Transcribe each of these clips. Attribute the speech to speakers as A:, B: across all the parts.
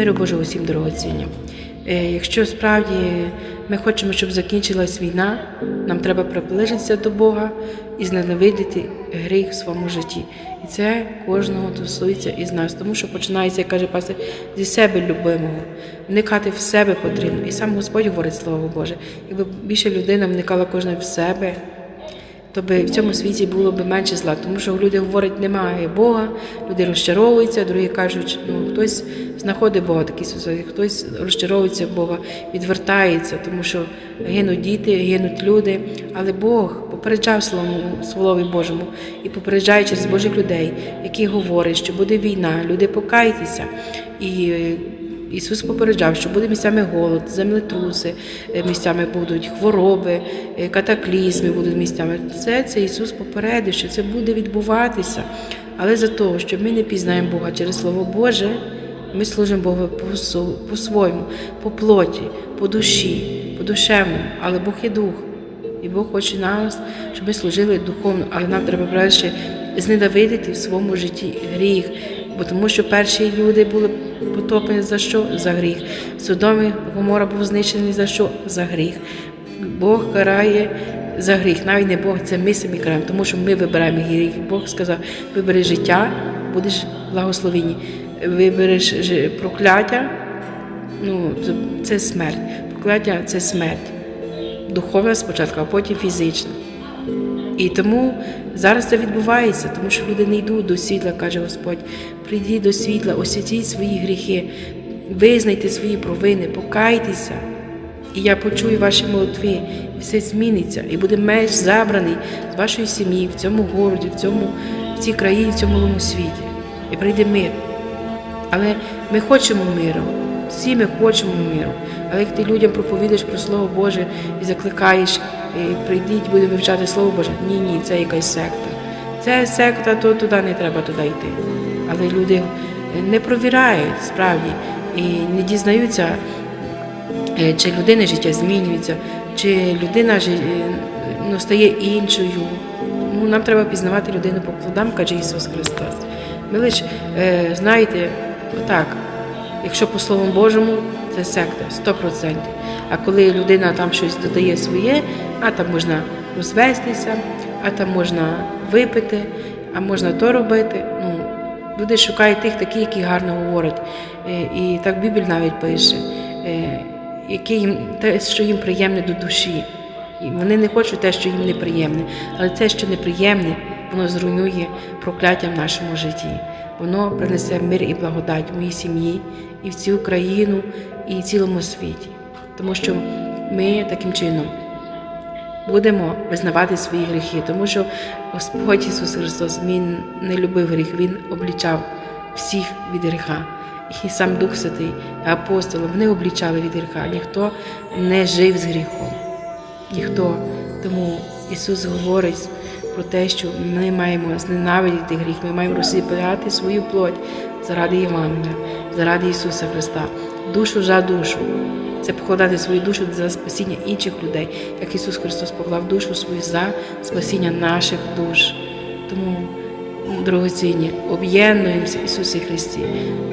A: Миру Божого усім дорогоцінні. Е, Якщо справді ми хочемо, щоб закінчилась війна, нам треба приближитися до Бога і зненавидіти гріх в своєму житті. І це кожного стосується із нас, тому що починається, як каже пастор, зі себе любимого. Вникати в себе потрібно. І сам Господь говорить Слово Боже. Якби більше людина вникала кожна в себе, то би в цьому світі було б менше зла, тому що люди говорять, немає Бога, люди розчаровуються, другі кажуть, ну хтось знаходить Бога такі сусіди, хтось розчаровується Бога, відвертається, тому що гинуть діти, гинуть люди. Але Бог попереджав Слові Божому і попереджає через Божих людей, які говорять, що буде війна, люди покайтеся. І Ісус попереджав, що буде місцями голод, землетруси, е, місцями будуть хвороби, е, катаклізми будуть місцями. Це, це Ісус попередив, що це буде відбуватися. Але за того, що ми не пізнаємо Бога через Слово Боже, ми служимо Богу по-своєму, по плоті, по душі, по душевному. Але Бог є дух. І Бог хоче нас, щоб ми служили духовно, але нам треба краще зненавидіти в своєму житті гріх, бо тому що перші люди були потоплені за що? За гріх. Содом Гомора був знищений за що? За гріх. Бог карає за гріх. Навіть не Бог, це ми самі караємо, тому що ми вибираємо гріх. Бог сказав: вибери життя, будеш благословені. Вибереш прокляття, ну це смерть. Прокляття це смерть. Духовна спочатку, а потім фізична. І тому зараз це відбувається, тому що люди не йдуть до світла, каже Господь. Прийдіть до світла, освятіть свої гріхи, визнайте свої провини, покайтеся. І я почую ваші молитви, і все зміниться, і буде меч забраний з вашої сім'ї в цьому городі, в цьому, в цій країні, в цьому малому світі. І прийде мир. Але ми хочемо миру, всі ми хочемо миру. Але як ти людям проповідаєш про Слово Боже і закликаєш, прийдіть, будемо вивчати Слово Боже. Ні, ні, це якась секта. Це секта, то туди не треба туди йти. Але люди не провірають справді і не дізнаються, е, чи людини життя змінюється, чи людина е, ну, стає іншою. Ну, нам треба пізнавати людину по плодам, каже Ісус Христос. Ми лише, знаєте, отак, якщо по Слову Божому, це секта 100%. А коли людина там щось додає своє, а там можна розвестися, а там можна випити, а можна то робити. Ну, люди шукають тих таких, які гарно говорять. Е, І так Біблія навіть пише, е, які їм, те, що їм приємне до душі. І вони не хочуть те, що їм неприємне, але це, що неприємне, воно зруйнує прокляття в нашому житті. Воно принесе мир і благодать в моїй сім'ї, і в цю країну, і цілому світі. Тому що ми таким чином будемо визнавати свої гріхи, тому що Господь Ісус Христос Він не любив гріх, Він облічав всіх від гріха. І сам Дух Святий, апостоли, вони облічали від гріха. Ніхто не жив з гріхом. Ніхто. Тому Ісус говорить про те, що ми маємо зненавидіти гріх, ми маємо розсипати свою плоть заради Євангелія, заради Ісуса Христа, душу за душу. Це покладати свою душу за спасіння інших людей, як Ісус Христос поклав душу свою за спасіння наших душ. Тому, дорогоцінні, об'єднуємося Ісусі Христі.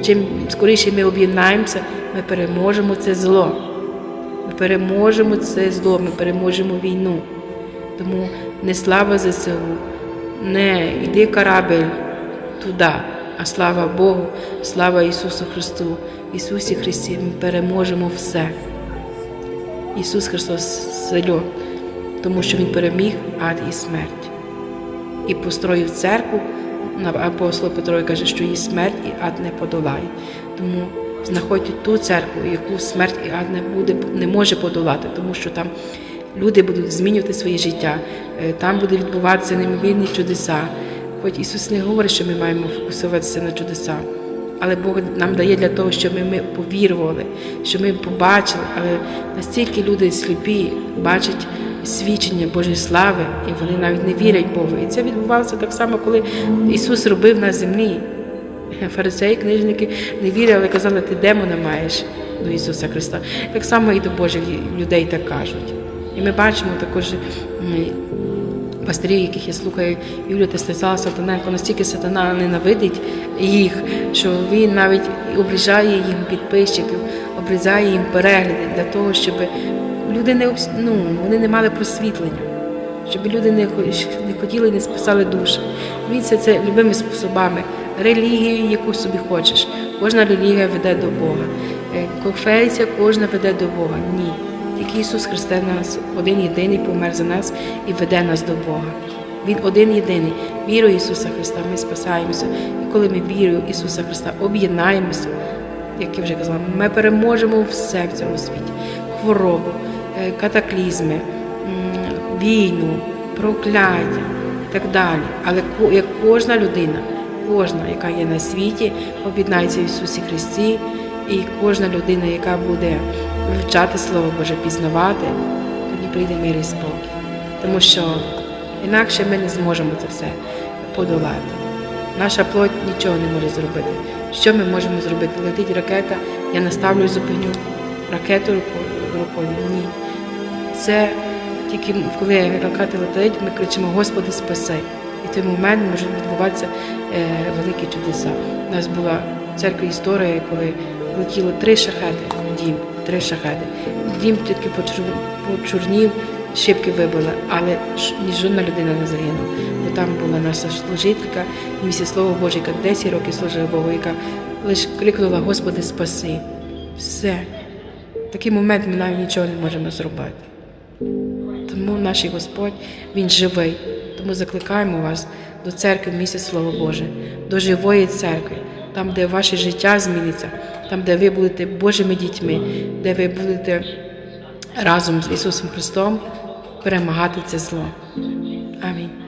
A: Чим скоріше ми об'єднаємося, ми переможемо це зло. Ми переможемо це зло, ми переможемо війну. Тому не слава ЗСУ, не йди корабель туди, а слава Богу, слава Ісусу Христу. Ісусі Христі ми переможемо все. Ісус Христос сильо, тому що Він переміг ад і смерть. І построїв церкву, апостол Петро каже, що її смерть і ад не подолає. Тому знаходьте ту церкву, яку смерть і ад не буде, не може подолати, тому що там люди будуть змінювати своє життя, е, там буде відбуватися неймовірні чудеса. Хоч Ісус не говорить, що ми маємо фокусуватися на чудеса, але Бог нам дає для того, щоб ми, повірували, щоб ми побачили, але настільки люди сліпі бачать свідчення Божої слави, і вони навіть не вірять Богу. І це відбувалося так само, коли Ісус робив на землі. Фарисеї, книжники не вірили, казали, ти демона маєш до Ісуса Христа. Так само і до Божих людей так кажуть. І ми бачимо також пастирів, яких я слухаю, Юлію та Станіслава Сатаненко, настільки сатана ненавидить їх, що він навіть обріжає їм підписчиків, обрізає їм перегляди для того, щоб люди не ну, вони не мали просвітлення, щоб люди не, не хотіли, не спасали душі. Він все це любими способами, релігію, яку собі хочеш. Кожна релігія веде до Бога. Е, Конфесія кожна веде до Бога. Ні. Тільки Ісус Христос нас один єдиний помер за нас і веде нас до Бога. Він один єдиний. Вірою Ісуса Христа ми спасаємося. І коли ми вірою Ісуса Христа об'єднаємося, як я вже казала, ми переможемо все в цьому світі: хворобу, е, катаклізми, війну, прокляття і так далі. Але як кожна людина, кожна, яка є на світі, об'єднається в Ісусі Христі, і кожна людина, яка буде вивчати Слово Боже, пізнавати, тоді прийде мир і спокій. Тому що інакше ми не зможемо це все подолати. Наша плоть нічого не може зробити. Що ми можемо зробити? Летить ракета, я наставлю і зупиню ракету рукою, рукою. Ні. Це тільки коли ракета летить, ми кричимо Господи, спаси. І в той момент можуть відбуватися е, великі чудеса. У нас була в церкві історія, коли летіло три шахети в дім, три шахети. Дім тільки почорнів, шибки вибили, але ні жодна людина не загинула. Там була наша служителька, місія Слово Боже, яка 10 років служила Богу, яка лише крикнула Господи, спаси. Все. В такий момент ми навіть нічого не можемо зробити. Тому наш Господь, Він живий. Тому закликаємо вас до церкви в місяць Слово Боже, до живої церкви, там, де ваше життя зміниться, там, де ви будете Божими дітьми, де ви будете разом з Ісусом Христом перемагати це зло. Амінь.